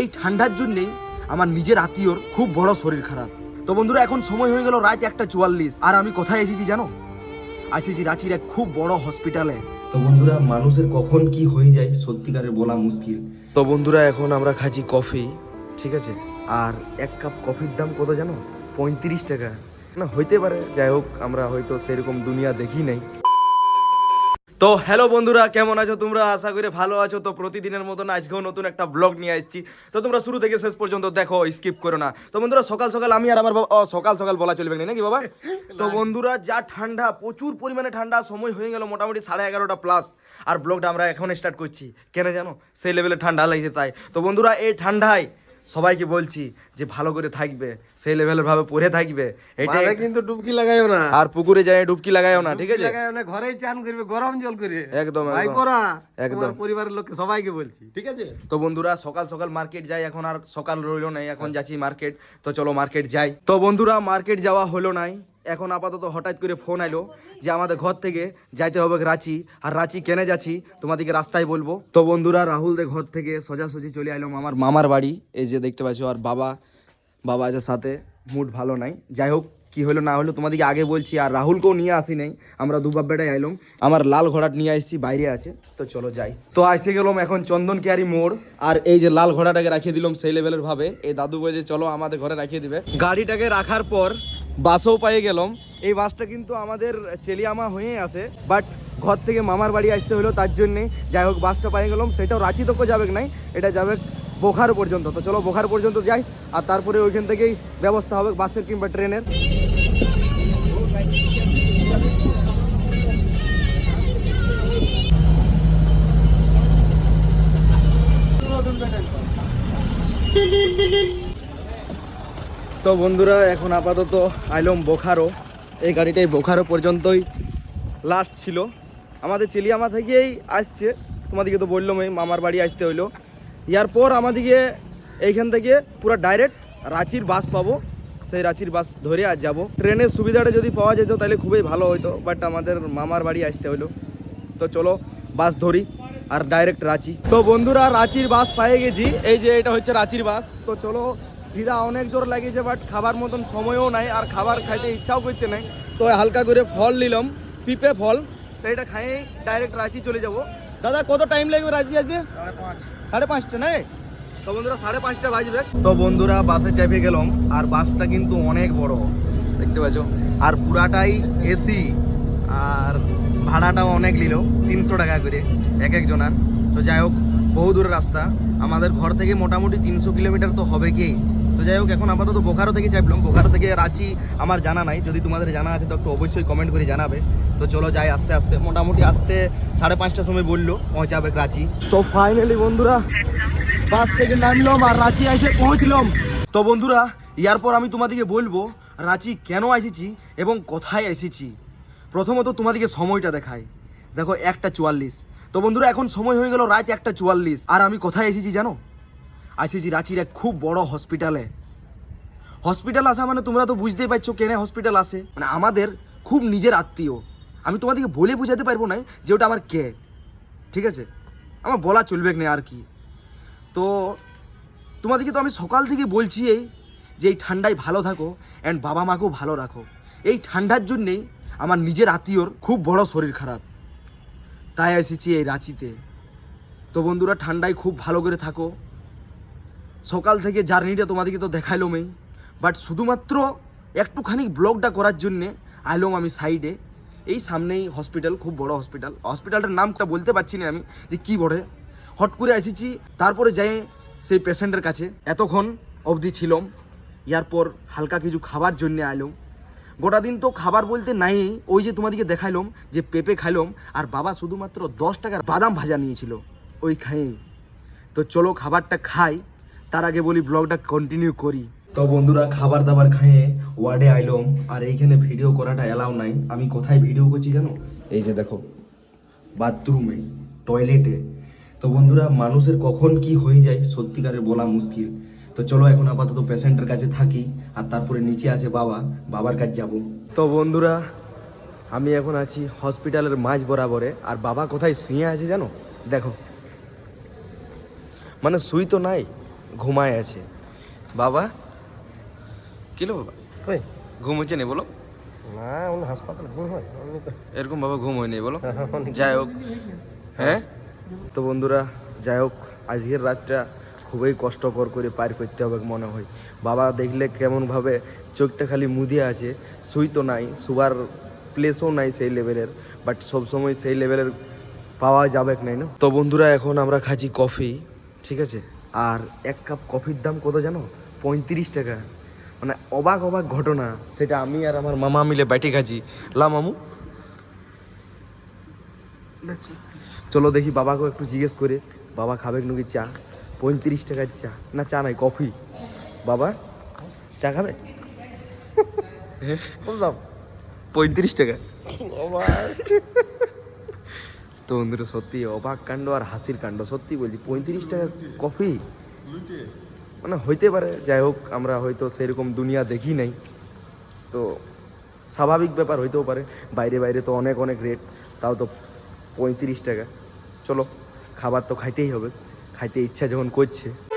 এই ঠান্ডার জন্যেই আমার নিজের আত্মীয়র খুব বড় শরীর খারাপ। তো বন্ধুরা এখন সময় হয়ে গেল রাত একটা চুয়াল্লিশ। আর আমি কোথায় এসেছি জানো? এসেছি রাঁচির এক খুব বড় হসপিটালে তো বন্ধুরা মানুষের কখন কি হয়ে যায় সত্যিকারে বলা মুশকিল। তো বন্ধুরা এখন আমরা খাচ্ছি কফি ঠিক আছে? আর এক কাপ কফির দাম কত জানো? পঁয়ত্রিশ টাকা। না হইতে পারে যাই হোক আমরা হয়তো সেরকম দুনিয়া দেখি নাই। তো হ্যালো বন্ধুরা কেমন আছো তোমরা? আশা করি ভালো আছো। তো প্রতিদিনের মতন আজকেও নতুন একটা ব্লগ নিয়ে আসছি। তো তোমরা শুরু থেকে শেষ পর্যন্ত দেখো স্কিপ করো না। তো বন্ধুরা সকাল সকাল আমি আর আমার বাবা ও সকাল সকাল বলা চলবে না নাকি বাবা? তো বন্ধুরা যা ঠান্ডা প্রচুর পরিমাণে ঠান্ডা সময় হয়ে গেল মোটামুটি সাড়ে এগারোটা প্লাস আর ব্লগটা আমরা এখন স্টার্ট করছি। কেন জানো? সেই লেভেলে ঠান্ডা লাগছে তাই। তো বন্ধুরা এই ঠান্ডায় সবাইকে বলছি যে ভালো করে থাকবে সেই লেভেলের ভাবে পড়ে থাকবে এটা কিন্তু ডুবকি লাগাইও না। আর পুকুরে যায় ডুবকি লাগাইও না ঠিক আছে? লাগাইও না ঘরেই চান করবে গরম জল করে। একদম, ভাই। পড়া একদম। পরিবারের লোককে সবাইকে বলছি ঠিক আছে? তো বন্ধুরা সকাল সকাল মার্কেট যাই এখন আর সকাল রইল নাই এখন যাচ্ছি মার্কেট তো চলো মার্কেট যাই। তো বন্ধুরা মার্কেট যাওয়া হলো নাই। এখন আপাতত হঠাৎ করে ফোন আইলো যে আমাদের ঘর থেকে যাইতে হবে রাঁচি। আর রাঁচি কেনে যাচ্ছি, তোমাদেরকে রাস্তায় বলব। তো বন্ধুরা, রাহুলদের ঘর থেকে সোজাসুজি চলে আইলাম আমার মামার বাড়ি। এই যে দেখতে পাচ্ছ, আর বাবা বাবা আছে সাথে মুড ভালো নাই। যাই হোক, কি হলো না হলো তোমাদেরকে আগে বলছি, আর রাহুলকেও নিয়ে আসি নাই। আমরা দু বাব্বেটাই আইলাম। আমার লাল ঘোড়াট নিয়ে আসছি বাইরে আছে। তো চলো যাই। তো আসে গেলাম এখন চন্দন কেয়ারি মোড়। আর এই যে লাল ঘোড়াটাকে রাখিয়ে দিলাম সেই লেভেলের ভাবে। এই দাদু বলে যে চলো আমাদের ঘরে রাখিয়ে দিবে। গাড়িটাকে রাখার পর বাসও পেয়ে গেলাম এই বাসটা কিন্তু আমাদের চেলিয়ামা হয়ে আছে বাট ঘর থেকে মামার বাড়ি আসতে হলো তার জন্যে যাই হোক বাসটা পেয়ে গেলাম সেটাও রাঁচি তক যাবে নাই এটা যাবে বোখার পর্যন্ত তো চলো বোখার পর্যন্ত যাই আর তারপরে ওইখান থেকেই ব্যবস্থা হবে বাসের কিংবা ট্রেনের তো বন্ধুরা, এখন আপাতত আইলম বোখারো। এই গাড়িটাই বোখারো পর্যন্তই লাস্ট ছিল। আমাদের চিলিয়ামা থেকেই আসছে। তোমাদেরকে তো বললাম, এই মামার বাড়ি আসতে হইল। ইয়ার পর আমাদেরকে এইখান থেকে পুরো ডাইরেক্ট রাঁচির বাস পাবো। সেই রাঁচির বাস ধরে আর যাব। ট্রেনের সুবিধাটা যদি পাওয়া যেত, তাহলে খুবই ভালো হতো বাট আমাদের মামার বাড়ি আসতে হইল। তো চলো বাস ধরি আর ডাইরেক্ট রাঁচি। তো বন্ধুরা, রাঁচির বাস পেয়ে গেছি। এই যে, এটা হচ্ছে রাঁচির বাস তো চলো খিদা অনেক জোর লাগিয়েছে বাট খাবার মতন সময়ও নাই আর খাবার খাইতে ইচ্ছাও করছে নাই তো হালকা করে ফল নিলাম, পিপে ফল। তো এটা খাই ডাইরেক্ট রাঁচি চলে যাব। দাদা, কত টাইম লাগবে রাঁচি আসতে? সাড়ে পাঁচটা নাই তো বন্ধুরা, সাড়ে পাঁচটা বাজবে। তো বন্ধুরা, বাসে চাপে গেলাম, আর বাসটা কিন্তু অনেক বড়, দেখতে পাচ্ছ? আর পুরাটাই এসি আর ভাড়াটাও অনেক নিল, তিনশো টাকা করে, এক একজনার। তো যাই হোক বহু দূরের রাস্তা। আমাদের ঘর থেকে মোটামুটি তিনশো কিলোমিটার তো হবে কি? যাই হোক, এখন আপাতত বোকারো থেকে চাইলাম বোকারো থেকে রাঁচি আমার জানা নাই। যদি তোমাদের জানা আছে, তো একটু অবশ্যই কমেন্ট করে জানাবে। তো চলো যাই আস্তে আস্তে। মোটামুটি আসতে সাড়ে পাঁচটার সময় বলল, পৌঁছাবে রাঁচি। তো ফাইনালি বন্ধুরা বাস থেকে নামলাম আর রাঁচি এসে পৌঁছলাম। তো বন্ধুরা ইয়ার পর আমি তোমাদেরকে বলব, রাঁচি কেন এসেছি এবং কোথায় এসেছি? প্রথমত তোমাদেরকে সময়টা দেখাই। দেখো, একটা চুয়াল্লিশ। তো বন্ধুরা, এখন সময় হয়ে গেল রাত একটা চুয়াল্লিশ। আর আমি কোথায় এসেছি জানো? এসেছি রাঁচির এক খুব বড় হসপিটালে হসপিটাল আসা মানে তোমরা তো বুঝতেই পারছ কেনে হসপিটাল আসে। মানে আমাদের খুব নিজের আত্মীয়। আমি তোমাদেরকে বলে বোঝাতে পারব না যে ওটা আমার কে। ঠিক আছে? আমার বলা চলবে না আর কি। তো তোমাদেরকে তো আমি সকাল থেকে বলছি এই, যে এই ঠান্ডায় ভালো থাকো অ্যান্ড বাবা মাকেও ভালো রাখো। এই ঠান্ডার জন্যেই আমার নিজের আত্মীয়র খুব বড় শরীর খারাপ। তাই এসেছি এই রাঁচিতে। তো বন্ধুরা, ঠান্ডায় খুব ভালো করে থাকো। সকাল থেকে জার্নিটা তোমাদেরকে তো দেখাইলামই বাট শুধুমাত্র একটুখানি ব্লগটা করার জন্যে আইলাম আমি সাইডে এই সামনেই হসপিটাল খুব বড় হসপিটাল হসপিটালটার নামটা বলতে পারছি না আমি যে কী বড়ে হট করে এসেছি, তারপরে যাই সেই পেশেন্টের কাছে। এতক্ষণ অবধি ছিলাম ইয়ার পর হালকা কিছু খাবার জন্য আইলাম। গোটা দিন তো খাবার বলতে নাই, ওই যে তোমাদেরকে দেখাইলাম যে পেঁপে খাইলাম, আর বাবা শুধুমাত্র দশ টাকার বাদাম ভাজা নিয়েছিল, ওই খাই তো চলো খাবারটা খাই। তার আগে বলি ব্লগটা কন্টিনিউ করি। তো বন্ধুরা, খাবার দাবার খাইয়ে ওয়ার্ডে আইলাম, আর এইখানে ভিডিও করাটা এলাও নাই। আমি কোথায় ভিডিও করছি জানো? এই যে দেখো, বাথরুমে টয়লেটে তো বন্ধুরা, মানুষের কখন কি হয়ে যায়, সত্যিকারের বলা মুশকিল। তো চলো এখন আপাতত পেশেন্টের কাছে থাকি, আর তারপরে নিচে আছে বাবা, বাবার কাছে যাব। তো বন্ধুরা, আমি এখন আছি হসপিটালের মাঝ বরাবরে, আর বাবা কোথায় শুয়ে আছে জানো? দেখো। মানে শুই তো নাই। ঘুমায় আছে। বাবা? কিলো বাবা? কই? ঘুম হচ্ছে নেই বলো। না উনি হাসপাতালে ঘুম হয় এরকম বাবা ঘুম হয়নি বলো। অনেক যাই হোক। হ্যাঁ? তো বন্ধুরা যাই হোক আজকের রাতটা খুবই কষ্টকর করে পার করতে হবে মনে হয়। বাবা দেখলে কেমনভাবে চোখটা খালি মুদিয়ে আছে। শুই তো নাই শুবার প্লেসও নাই সেই লেভেলের বাট সবসময় সেই লেভেলের পাওয়া যাবে নাই না? তো বন্ধুরা এখন আমরা খাচ্ছি কফি ঠিক আছে? আর এক কাপ কফির দাম কত জানো? পঁয়ত্রিশ টাকা। মানে অবাক অবাক ঘটনা সেটা আমি আর আমার মামা মিলে ব্যাটে খাচ্ছি। লা মামু। চলো দেখি বাবাকেও একটু জিজ্ঞেস করে বাবা খাবে নাকি চা? পঁয়ত্রিশ টাকার চা। না চা নাই কফি। বাবা চা খাবে? বললাম পঁয়ত্রিশ টাকা। বন্ধুরা সত্যি অবাক কাণ্ড আর হাসির কাণ্ড। সত্যি বলছি, পঁয়ত্রিশ টাকা কফি? মানে হইতে পারে, যাই হোক, আমরা হয়তো সেরকম দুনিয়া দেখি নাই। তো স্বাভাবিক ব্যাপার হইতেও পারে, বাইরে বাইরে তো অনেক অনেক রেট তাও তো পঁয়ত্রিশ টাকা। চলো, খাবার তো খাইতেই হবে, খাইতে ইচ্ছা যখন করছে।